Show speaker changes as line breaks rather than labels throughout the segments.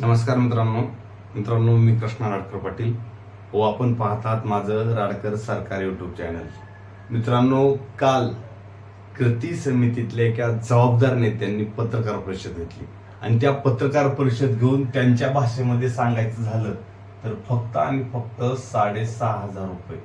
नमस्कार मित्रांनो. मित्रांनो मी कृष्णा राडकर पाटील. व आपण पाहतात माझं राडकर सरकार यूट्यूब चॅनल मित्रांनो काल कृती समितीतल्या एका जबाबदार नेत्यांनी पत्रकार परिषद घेतली. आणि त्या पत्रकार परिषद घेऊन त्यांच्या भाषेमध्ये सांगायचं झालं तर फक्त आणि फक्त साडेसहा हजार रुपये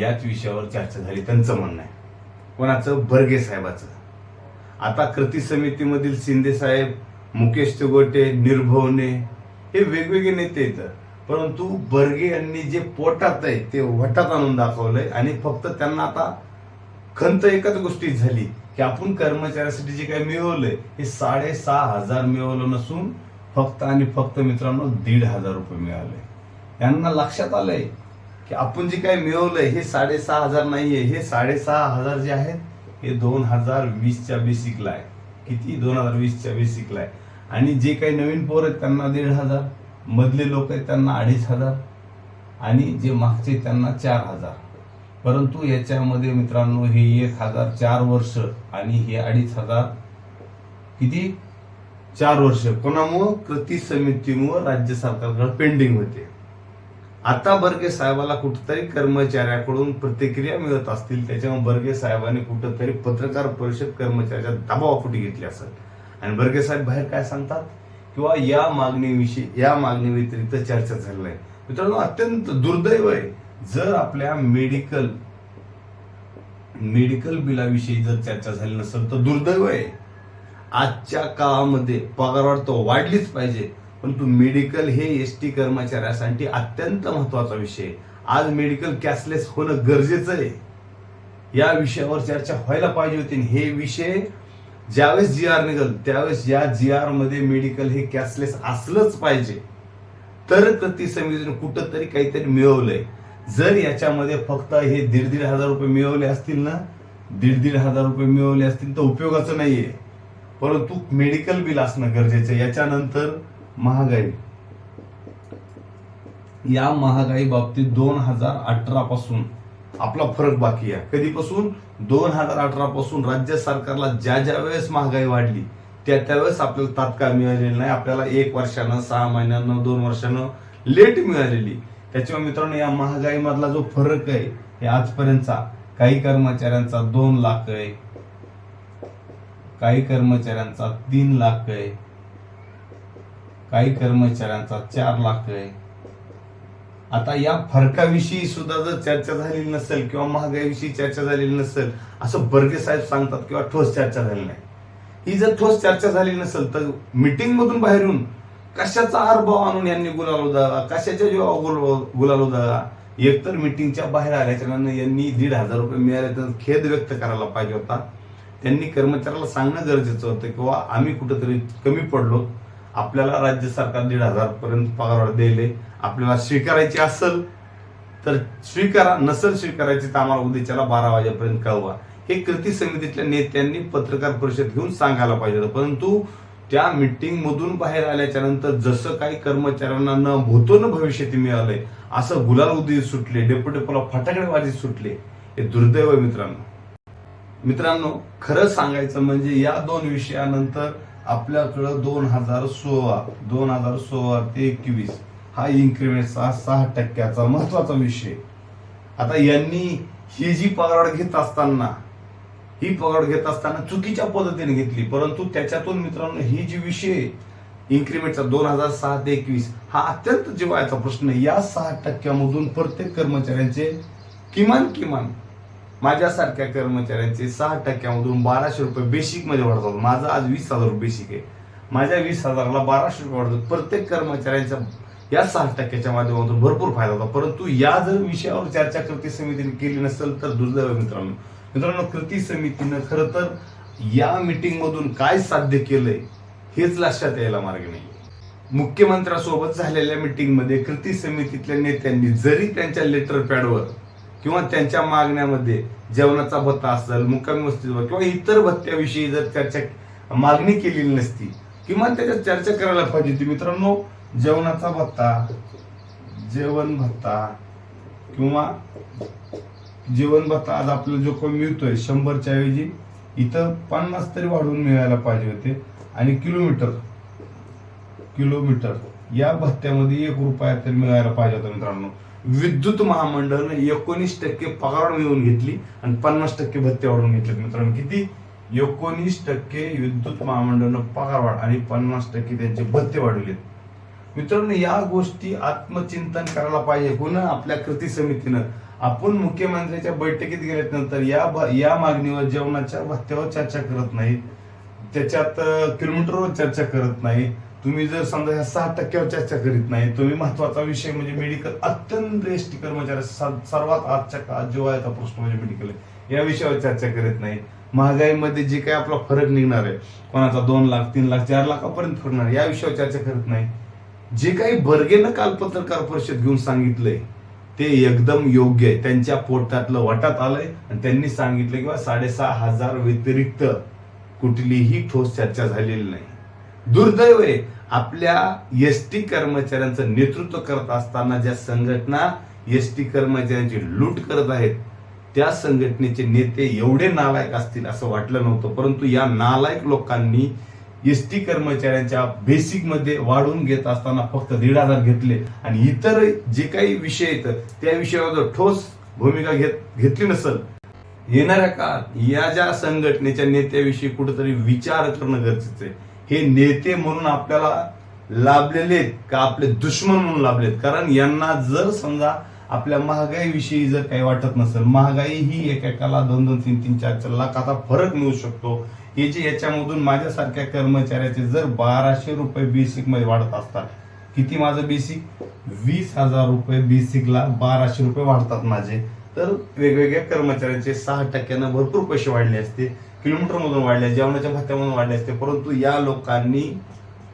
याच विषयावर चर्चा झाली. त्यांचं म्हणणं आहे. कोणाचं? बर्गे साहेबाचं. आता कृती समितीमधील शिंदे साहेब मुकेश तिगोटे निर्भवने हे वेगवेगळे नेते येतात परंतु बर्गे यांनी जे पोटात आहे ते वटात आणून दाखवलंय आणि फक्त त्यांना आता खंत एकच गोष्टी झाली की आपण कर्मचाऱ्यासाठी जे काही मिळवलंय हे साडेसहा हजार मिळवलं नसून फक्त आणि फक्त मित्रांनो दीड हजार रुपये मिळाले. यांना लक्षात आलंय की आपण जे काही मिळवलंय हे साडेसहा हजार नाहीये हे साडेसहा हजार जे आहेत हे दोन हजार वीसच्या बेसिकला आहे. किती? दोन हजार वीसच्या बेसिकला आहे. आणि जे काही नवीन पोर आहेत त्यांना दीड हजार मधले लोक आहेत त्यांना अडीच हजार आणि जे मागचे त्यांना चार हजार. परंतु याच्यामध्ये मित्रांनो हे एक हजार चार वर्ष आणि हे अडीच हजार किती? चार वर्ष. कोणामुळं? कृती समितीमुळं राज्य सरकारकडे पेंडिंग होते. आता बर्गे साहेबाला कुठेतरी कर्मचाऱ्याकडून प्रतिक्रिया मिळत असतील त्याच्यामुळे बर्गे साहेबांनी कुठंतरी पत्रकार परिषद कर्मचाऱ्याच्या दबावापोटी घेतली असेल. आणि बर्गे साहेब बाहेर काय सांगतात? किंवा या मागणीविषयी या मागणी व्यतिरिक्त चर्चा झाली नाही मित्रांनो अत्यंत दुर्दैव आहे. जर आपल्या मेडिकल मेडिकल बिलाविषयी जर चर्चा झाली नसेल तर दुर्दैव आहे. आजच्या काळामध्ये पगारवाढ तो वाढलीच पाहिजे. परंतु मेडिकल हे एस टी कर्मचाऱ्यासाठी अत्यंत महत्त्वाचा विषय आज मेडिकल कॅशलेस होणं गरजेचं आहे. या विषयावर चर्चा व्हायला पाहिजे होती. हे विषय ज्यावेळेस जी आर निघल त्यावेळेस या जी आरमध्ये मेडिकल हे कॅशलेस असलंच पाहिजे. तर ती समितीने कुठंतरी काहीतरी मिळवलंय. जर याच्यामध्ये फक्त हे दीड दीड हजार रुपये मिळवले असतील ना दीड दीड हजार रुपये मिळवले असतील तर उपयोगाचं नाहीये. परंतु मेडिकल बिल असणं गरजेचं आहे. याच्यानंतर महागाई. या महागाई बाबतीत दोन हजार अठरा पासून आपला फरक बाकी आहे. कधीपासून? दोन हजार अठरा पासून राज्य सरकारला ज्या ज्या वेळेस महागाई वाढली त्या त्यावेळेस आपल्याला तात्काळ मिळालेली नाही. आपल्याला एक वर्षानं सहा महिन्यानं दोन वर्षानं लेट मिळालेली. त्याच्यामुळे मित्रांनो या महागाई मधला जो फरक आहे हे आजपर्यंतचा काही कर्मचाऱ्यांचा दोन लाख आहे. काही कर्मचाऱ्यांचा तीन लाख आहे. काही कर्मचाऱ्यांचा चार लाख आहे. आता या फरकाविषयी सुद्धा जर चर्चा झालेली नसेल किंवा महागाईविषयी चर्चा झालेली नसेल असं बर्गे साहेब सांगतात किंवा ठोस चर्चा झाली नाही. ही जर ठोस चर्चा झाली नसेल तर मिटिंग मधून बाहेर येऊन कशाचा आरभाव आणून यांनी गुलालो दावा कशाच्या जेव्हा गुल- गुलालो दावा एकतर मिटिंगच्या बाहेर आल्याच्या यांनी दीड हजार रुपये मिळाले तर खेद व्यक्त करायला पाहिजे होता. त्यांनी कर्मचाऱ्याला सांगणं गरजेचं होतं किंवा आम्ही कुठंतरी कमी पडलो. आपल्याला राज्य सरकार दीड हजार पर्यंत पगार दिले आपल्याला स्वीकारायची असेल तर स्वीकारा नसेल स्वीकारायची तर आम्हाला उद्याच्याला बारा वाजेपर्यंत कळवा. हे कृती समितीतल्या नेत्यांनी पत्रकार परिषद घेऊन सांगायला पाहिजे होतं. परंतु त्या मिटिंगमधून बाहेर आल्याच्यानंतर जसं काही कर्मचाऱ्यांना न भूतो न भविष्यात मिळालंय असं गुलाल उदी सुटले डेप्युटी पला फटाकडेबाजी सुटले हे दुर्दैव मित्रांनो. मित्रांनो खरं सांगायचं म्हणजे या दोन विषयानंतर आपल्याकडं दोन हजार सोळा दोन हजार सोळा ते एकवीस हा इन्क्रिमेंटचा सहा टक्क्याचा महत्त्वाचा विषय. आता यांनी ही जी पगार घेत असताना ही पगार घेत असताना चुकीच्या पद्धतीने घेतली परंतु त्याच्यातून मित्रांनो ही जी विषय इन्क्रिमेंटचा दोन हजार सहा ते एकवीस हा अत्यंत जिवायचा प्रश्न या सहा टक्क्यामधून प्रत्येक कर्मचाऱ्यांचे किमान किमान माझ्यासारख्या कर्मचाऱ्यांचे सहा टक्क्यामधून बाराशे रुपये बेसिकमध्ये वाढतात. माझं आज वीस हजार रुपये बेसिक आहे. माझ्या वीस हजाराला बाराशे रुपये वाढतात. प्रत्येक कर्मचाऱ्यांच्या या सहा टक्क्याच्या माध्यमातून भरपूर फायदा होता. परंतु या जर विषयावर चर्चा कृती समितीने केली नसेल तर दुर्दैव मित्रांनो. मित्रांनो कृती समितीनं खरं तर या मिटिंगमधून काय साध्य केलंय हेच लक्षात यायला मार्ग नाही. मुख्यमंत्र्यासोबत झालेल्या मिटिंगमध्ये कृती समितीतल्या नेत्यांनी जरी त्यांच्या लेटर पॅडवर किंवा त्यांच्या मागण्यामध्ये जेवणाचा भत्ता असेल मुक्कामी वस्तीवर किंवा इतर भत्त्याविषयी जर चर्चा मागणी केलेली नसती किमान त्याच्यात चर्चा करायला पाहिजे होती. मित्रांनो जेवणाचा भत्ता जेवण भत्ता किंवा जेवण भत्ता आज आपल्याला जो कोण मिळतोय शंभरच्या ऐवजी इथं पन्नास तरी वाढवून मिळायला पाहिजे होते. आणि किलोमीटर किलोमीटर या भत्त्यामध्ये एक रुपया तरी मिळायला पाहिजे होता मित्रांनो. विद्युत महामंडळानं एकोणीस टक्के पगार मिळवून घेतली आणि पन्नास टक्के भत्ते वाढवून घेतले. मित्रांनो किती? एकोणीस टक्के विद्युत महामंडळानं पगार वाढ आणि पन्नास टक्के त्यांचे भत्ते वाढवले. मित्रांनो या गोष्टी आत्मचिंतन करायला पाहिजे. हो पुन्हा आपल्या कृती समितीनं. आपण मुख्यमंत्र्यांच्या बैठकीत गेल्यानंतर या या मागणीवर जेवणाच्या भत्त्यावर चर्चा करत नाही. त्याच्यात किलोमीटरवर चर्चा करत नाही. तुम्ही जर समजा ह्या सहा टक्क्यावर चर्चा करीत नाही तुम्ही महत्त्वाचा विषय म्हणजे मेडिकल अत्यंत एस कर्मचारी सर्वात आजच्या काळात जेव्हा प्रश्न म्हणजे मेडिकल. आहे या विषयावर चर्चा करीत नाही. महागाईमध्ये जे काही आपला फरक निघणार आहे कोणाचा दोन लाख तीन लाख चार लाखापर्यंत फरणार आहे, या विषयावर चर्चा करत नाही. जे काही बर्गेनं काल पत्रकार परिषद घेऊन सांगितलंय ते एकदम योग्य आहे. त्यांच्या पोटातलं वाटात आलंय आणि त्यांनी सांगितलं किंवा साडेसहा हजार व्यतिरिक्त कुठलीही ठोस चर्चा झालेली नाही. दुर्दैव आहे आपल्या एस टी कर्मचाऱ्यांचं नेतृत्व करत असताना ज्या संघटना एस टी कर्मचाऱ्यांची लूट करत आहेत त्या संघटनेचे नेते एवढे नालायक असतील असं वाटलं नव्हतं. परंतु या नालायक लोकांनी एस टी कर्मचाऱ्यांच्या बेसिकमध्ये वाढवून घेत असताना फक्त दीड हजार घेतले. आणि इतर जे काही विषय आहेत त्या विषयावर जर ठोस भूमिका घेत घेतली नसेल येणाऱ्या काळात या ज्या संघटनेच्या नेत्याविषयी कुठेतरी विचार करणं गरजेचं आहे. हे नेते म्हणून आपल्याला लाभलेले आहेत का आपले दुश्मन म्हणून लाभलेत? कारण यांना जर समजा आपल्या महागाईविषयी जर काही वाटत नसेल महागाई ही एकेकाला दोन दोन तीन तीन चार चार लाखाचा फरक मिळू शकतो. हे जे याच्यामधून माझ्यासारख्या कर्मचाऱ्याचे जर बाराशे रुपये बेसिकमध्ये वाढत असतात किती माझं बेसिक वीस हजार रुपये बेसिकला बाराशे रुपये वाढतात माझे. तर वेगवेगळ्या कर्मचाऱ्यांचे सहा टक्क्यानं भरपूर पैसे वाढले असते किलोमीटर मधून वाढले जेवणाच्या भत्त्यामधून वाढले असते. परंतु या लोकांनी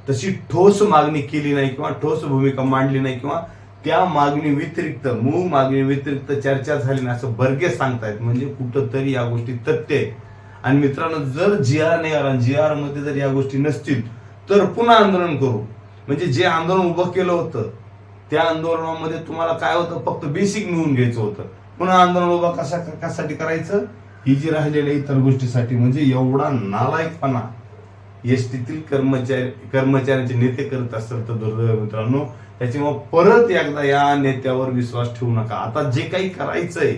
तशी ठोस मागणी केली नाही किंवा ठोस भूमिका मांडली नाही किंवा त्या मागणी व्यतिरिक्त मूळ मागणी व्यतिरिक्त चर्चा झाली नाही असं बर्गे सांगतायत. म्हणजे कुठंतरी या गोष्टी तथ्य आहे. आणि मित्रांनो जर जी आर नाही आला जी आरमध्ये जर या गोष्टी नसतील तर पुन्हा आंदोलन करू. म्हणजे जे आंदोलन उभं केलं होतं त्या आंदोलनामध्ये तुम्हाला काय होतं? फक्त बेसिक मिळून घ्यायचं होतं. पुन्हा आंदोलन उभा कशा कशासाठी करायचं? ही जी राहिलेल्या इतर गोष्टीसाठी. म्हणजे एवढा नालायकपणा. एस टीतील कर्मचारी कर्मचाऱ्यांचे नेते करत असतात तर दुर्दैव मित्रांनो. त्याच्यामुळे परत एकदा या नेत्यावर विश्वास ठेवू नका. आता जे काही करायचंय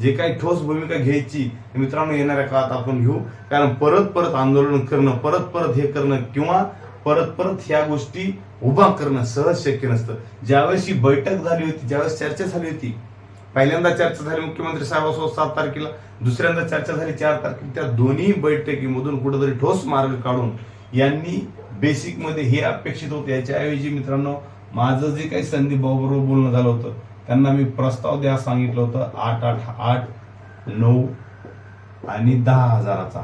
जे काही ठोस भूमिका घ्यायची मित्रांनो येणाऱ्या काळात आपण घेऊ. कारण परत परत आंदोलन करणं परत परत हे करणं किंवा परत परत ह्या गोष्टी उभा करणं सहज शक्य नसतं. ज्यावेळेस ही बैठक झाली होती ज्यावेळेस चर्चा झाली होती पहिल्यांदा चर्चा झाली मुख्यमंत्री साहेबांसोबत सात तारखेला दुसऱ्यांदा चर्चा झाली चार तारखेला त्या दोन्ही बैठकीमधून कुठेतरी ठोस मार्ग काढून यांनी बेसिकमध्ये हे अपेक्षित होते. याच्याऐवजी मित्रांनो माझं जे काही संदीप भाऊ बरोबर बोलणं झालं होतं त्यांना मी प्रस्ताव द्या सांगितलं होतं आठ आठ आठ नऊ आणि दहा हजाराचा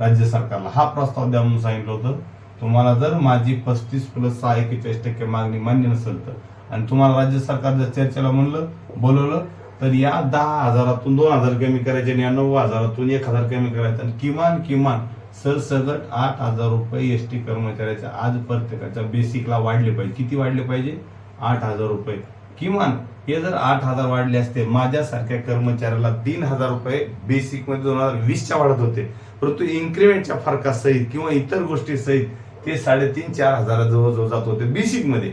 राज्य सरकारला. हा प्रस्ताव द्या म्हणून सांगितलं होतं. तुम्हाला जर माझी पस्तीस प्लस सहा एकेचाळीस टक्के मागणी मान्य नसेल तर आणि तुम्हाला राज्य सरकार जर चर्चेला म्हणलं बोलवलं तर या दहा हजारातून दोन हजार कमी करायचे आणि या नऊ हजारातून एक हजार कमी करायचं. आणि किमान किमान सरसगट आठ हजार रुपये एस टी कर्मचाऱ्याच्या आज प्रत्येकाच्या बेसिकला वाढले पाहिजे. किती वाढले पाहिजे? आठ हजार रुपये. किमान हे जर आठ हजार वाढले असते माझ्यासारख्या कर्मचाऱ्याला तीन हजार रुपये बेसिकमध्ये दोन हजार वीसच्या वाढत होते. परंतु इन्क्रिमेंटच्या फरकासहित किंवा इतर गोष्टीसहित ते साडेतीन चार हजाराजवळ जवळ जात होते बेसिकमध्ये.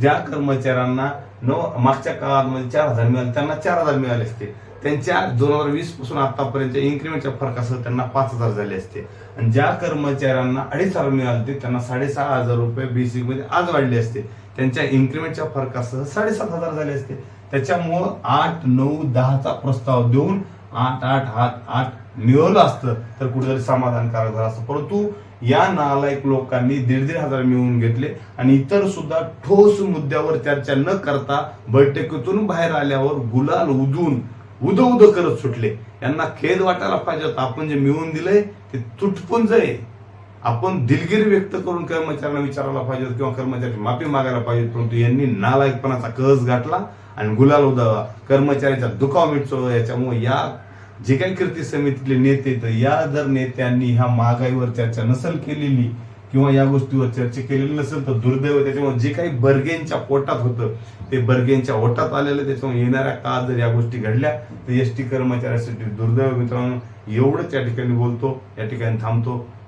ज्या कर्मचाऱ्यांना नऊ मागच्या काळामध्ये चार हजार मिळाले त्यांना चार हजार मिळाले असते. त्यांच्या दोन हजार वीसपासून आतापर्यंत इन्क्रिमेंटच्या फरकासह त्यांना पाच हजार झाले असते. आणि ज्या कर्मचाऱ्यांना अडीच हजार मिळाले ते त्यांना साडेसहा हजार रुपये बेसिकमध्ये आज वाढले असते. त्यांच्या इन्क्रिमेंटच्या फरकासह साडेसात हजार झाले असते. त्याच्यामुळं आठ नऊ दहाचा प्रस्ताव देऊन आठ आठ हात आठ मिळवलं असतं. तर कुठेतरी समाधानकारक झालं असतं. परंतु या नालायक लोकांनी दीड दीड हजार मिळवून घेतले आणि इतर सुद्धा ठोस मुद्द्यावर चर्चा न करता बैठकीतून बाहेर आल्यावर गुलाल उदून उद उद करत सुटले. यांना खेद वाटायला पाहिजे होता आपण जे मिळवून दिलंय ते तुटपून जाईल आपण दिलगिरी व्यक्त करून कर्मचाऱ्यांना विचारायला पाहिजे किंवा कर्मचारी माफी मागायला पाहिजे परंतु यांनी नालायकपणाचा कस गाठला आणि गुलाल उदावा कर्मचाऱ्यांचा दुखाव मिटतो याच्यामुळे या जे काही कृती समितीतले नेते तर या जर नेत्यांनी ह्या महागाईवर चर्चा नसेल केलेली किंवा या गोष्टीवर चर्चा केलेली नसेल तर दुर्दैव त्याच्यामुळे जे काही बर्गेनच्या पोटात होतं ते बर्गेनच्या ओटात आलेलं त्याच्यामुळे येणाऱ्या काळात जर या गोष्टी घडल्या तर एस टी कर्मचाऱ्यासाठी दुर्दैव मित्रांनो एवढंच या ठिकाणी बोलतो या ठिकाणी थांबतो.